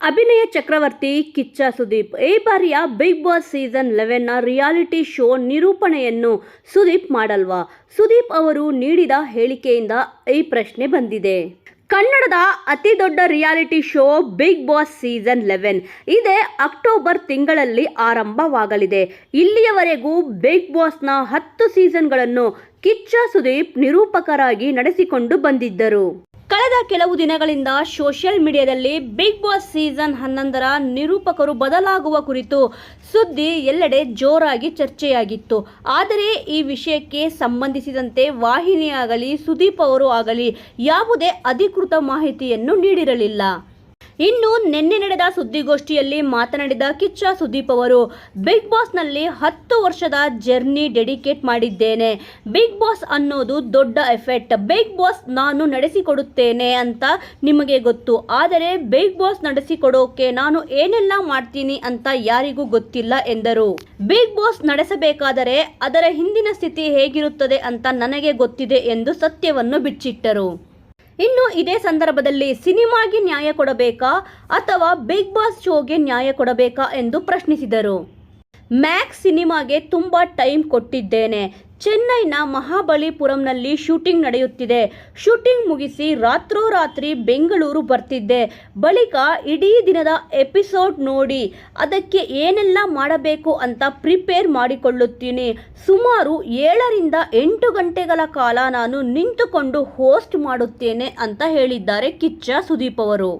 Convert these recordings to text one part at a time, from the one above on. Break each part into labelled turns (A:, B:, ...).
A: ಅಭಿನಯ ಚಕ್ರವರ್ತಿ ಕಿಚ್ಚ ಸುದೀಪ್. ಈ ಬಾರಿಯ ಬಿಗ್ ಬಾಸ್ ಸೀಸನ್ ಲೆವೆನ್ನ ರಿಯಾಲಿಟಿ ಶೋ ನಿರೂಪಣೆಯನ್ನು ಸುದೀಪ್ ಮಾಡಲ್ವಾ? ಸುದೀಪ್ ಅವರು ನೀಡಿದ ಹೇಳಿಕೆಯಿಂದ ಈ ಪ್ರಶ್ನೆ ಬಂದಿದೆ. ಕನ್ನಡದ ಅತಿ ದೊಡ್ಡ reality show big boss season eleven. ಇದೇ ಅಕ್ಟೋಬರ್ ತಿಂಗಳಲ್ಲಿ ಆರಂಭವಾಗಲಿದೆ. ಇಲ್ಲಿಯವರೆಗೂ ಬಿಗ್ ಬಾಸ್ನ ಹತ್ತು ಸೀಸನ್ಗಳನ್ನು ಕಿಚ್ಚ ಸುದೀಪ್ ನಿರೂಪಕರಾಗಿ ನಡೆಸಿಕೊಂಡು ಬಂದಿದ್ದರು. ಕಳೆದ ಕೆಲವು ದಿನಗಳಿಂದ ಸೋಷಿಯಲ್ ಮೀಡಿಯಾದಲ್ಲಿ ಬಿಗ್ ಬಾಸ್ ಸೀಸನ್ ಹನ್ನೊಂದರ ನಿರೂಪಕರು ಬದಲಾಗುವ ಕುರಿತು ಸುದ್ದಿ ಎಲ್ಲೆಡೆ ಜೋರಾಗಿ ಚರ್ಚೆಯಾಗಿತ್ತು. ಆದರೆ ಈ ವಿಷಯಕ್ಕೆ ಸಂಬಂಧಿಸಿದಂತೆ ವಾಹಿನಿಯಾಗಲಿ, ಸುದೀಪ್ ಅವರು ಆಗಲಿ ಯಾವುದೇ ಅಧಿಕೃತ ಮಾಹಿತಿಯನ್ನು ನೀಡಿರಲಿಲ್ಲ. ಇನ್ನು ನಿನ್ನೆ ನಡೆದ ಸುದ್ದಿಗೋಷ್ಠಿಯಲ್ಲಿ ಮಾತನಾಡಿದ ಕಿಚ್ಚ ಸುದೀಪ್ ಅವರು, ಬಿಗ್ ಬಾಸ್ನಲ್ಲಿ ಹತ್ತು ವರ್ಷದ ಜರ್ನಿ ಡೆಡಿಕೇಟ್ ಮಾಡಿದ್ದೇನೆ. ಬಿಗ್ ಬಾಸ್ ಅನ್ನೋದು ದೊಡ್ಡ ಎಫೆಕ್ಟ್. ಬಿಗ್ ಬಾಸ್ ನಾನು ನಡೆಸಿಕೊಡುತ್ತೇನೆ ಅಂತ ನಿಮಗೆ ಗೊತ್ತು. ಆದರೆ ಬಿಗ್ ಬಾಸ್ ನಡೆಸಿಕೊಡೋಕೆ ನಾನು ಏನೆಲ್ಲ ಮಾಡ್ತೀನಿ ಅಂತ ಯಾರಿಗೂ ಗೊತ್ತಿಲ್ಲ ಎಂದರು. ಬಿಗ್ ಬಾಸ್ ನಡೆಸಬೇಕಾದರೆ ಅದರ ಹಿಂದಿನ ಸ್ಥಿತಿ ಹೇಗಿರುತ್ತದೆ ಅಂತ ನನಗೆ ಗೊತ್ತಿದೆ ಎಂದು ಸತ್ಯವನ್ನು ಬಿಚ್ಚಿಟ್ಟರು. ಇನ್ನು ಇದೇ ಸಂದರ್ಭದಲ್ಲಿ ಸಿನಿಮಾಗೆ ನ್ಯಾಯ ಕೊಡಬೇಕಾ ಅಥವಾ ಬಿಗ್ ಬಾಸ್ ಶೋಗೆ ನ್ಯಾಯ ಕೊಡಬೇಕಾ ಎಂದು ಪ್ರಶ್ನಿಸಿದರು. ಮ್ಯಾಕ್ಸ್ ಸಿನಿಮಾಗೆ ತುಂಬ ಟೈಮ್ ಕೊಟ್ಟಿದ್ದೇನೆ. ಚೆನ್ನೈನ ಮಹಾಬಲಿಪುರಂನಲ್ಲಿ ಶೂಟಿಂಗ್ ನಡೆಯುತ್ತಿದೆ. ಶೂಟಿಂಗ್ ಮುಗಿಸಿ ರಾತ್ರೋರಾತ್ರಿ ಬೆಂಗಳೂರು ಬರ್ತಿದ್ದೆ. ಬಳಿಕ ಇಡೀ ದಿನದ ಎಪಿಸೋಡ್ ನೋಡಿ, ಅದಕ್ಕೆ ಏನೆಲ್ಲ ಮಾಡಬೇಕು ಅಂತ ಪ್ರಿಪೇರ್ ಮಾಡಿಕೊಳ್ಳುತ್ತೀನಿ. ಸುಮಾರು ಏಳರಿಂದ ಎಂಟು ಗಂಟೆಗಳ ಕಾಲ ನಾನು ನಿಂತುಕೊಂಡು ಹೋಸ್ಟ್ ಮಾಡುತ್ತೇನೆ ಅಂತ ಹೇಳಿದ್ದಾರೆ ಕಿಚ್ಚ ಸುದೀಪ್ ಅವರು.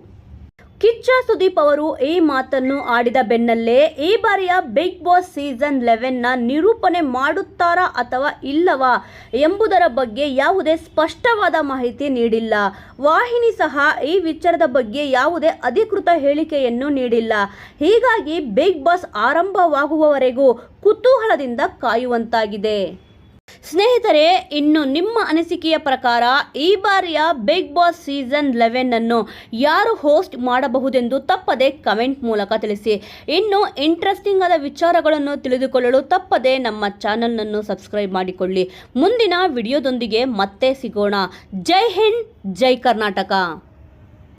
A: ಕಿಚ್ಚ ಸುದೀಪ್ ಅವರು ಈ ಮಾತನ್ನು ಆಡಿದ ಬೆನ್ನಲ್ಲೇ ಈ ಬಾರಿಯ ಬಿಗ್ ಬಾಸ್ ಸೀಸನ್ ಲೆವೆನ್ನ ನಿರೂಪಣೆ ಮಾಡುತ್ತಾರಾ ಅಥವಾ ಇಲ್ಲವಾ ಎಂಬುದರ ಬಗ್ಗೆ ಯಾವುದೇ ಸ್ಪಷ್ಟವಾದ ಮಾಹಿತಿ ನೀಡಿಲ್ಲ. ವಾಹಿನಿ ಸಹ ಈ ವಿಚಾರದ ಬಗ್ಗೆ ಯಾವುದೇ ಅಧಿಕೃತ ಹೇಳಿಕೆಯನ್ನು ನೀಡಿಲ್ಲ. ಹೀಗಾಗಿ ಬಿಗ್ ಬಾಸ್ ಆರಂಭವಾಗುವವರೆಗೂ ಕುತೂಹಲದಿಂದ ಕಾಯುವಂತಾಗಿದೆ. ಸ್ನೇಹಿತರೆ, ಇನ್ನು ನಿಮ್ಮ ಅನಿಸಿಕೆಯ ಪ್ರಕಾರ ಈ ಬಾರಿಯ ಬಿಗ್ ಬಾಸ್ ಸೀಸನ್ ಲೆವೆನ್ ಅನ್ನು ಯಾರು ಹೋಸ್ಟ್ ಮಾಡಬಹುದೆಂದು ತಪ್ಪದೆ ಕಮೆಂಟ್ ಮೂಲಕ ತಿಳಿಸಿ. ಇನ್ನು ಇಂಟ್ರೆಸ್ಟಿಂಗ್ ಆದ ವಿಚಾರಗಳನ್ನು ತಿಳಿದುಕೊಳ್ಳಲು ತಪ್ಪದೆ ನಮ್ಮ ಚಾನಲ್ನನ್ನು ಸಬ್ಸ್ಕ್ರೈಬ್ ಮಾಡಿಕೊಳ್ಳಿ. ಮುಂದಿನ ವಿಡಿಯೋದೊಂದಿಗೆ ಮತ್ತೆ ಸಿಗೋಣ. ಜೈ ಹಿಂದ್, ಜೈ ಕರ್ನಾಟಕ.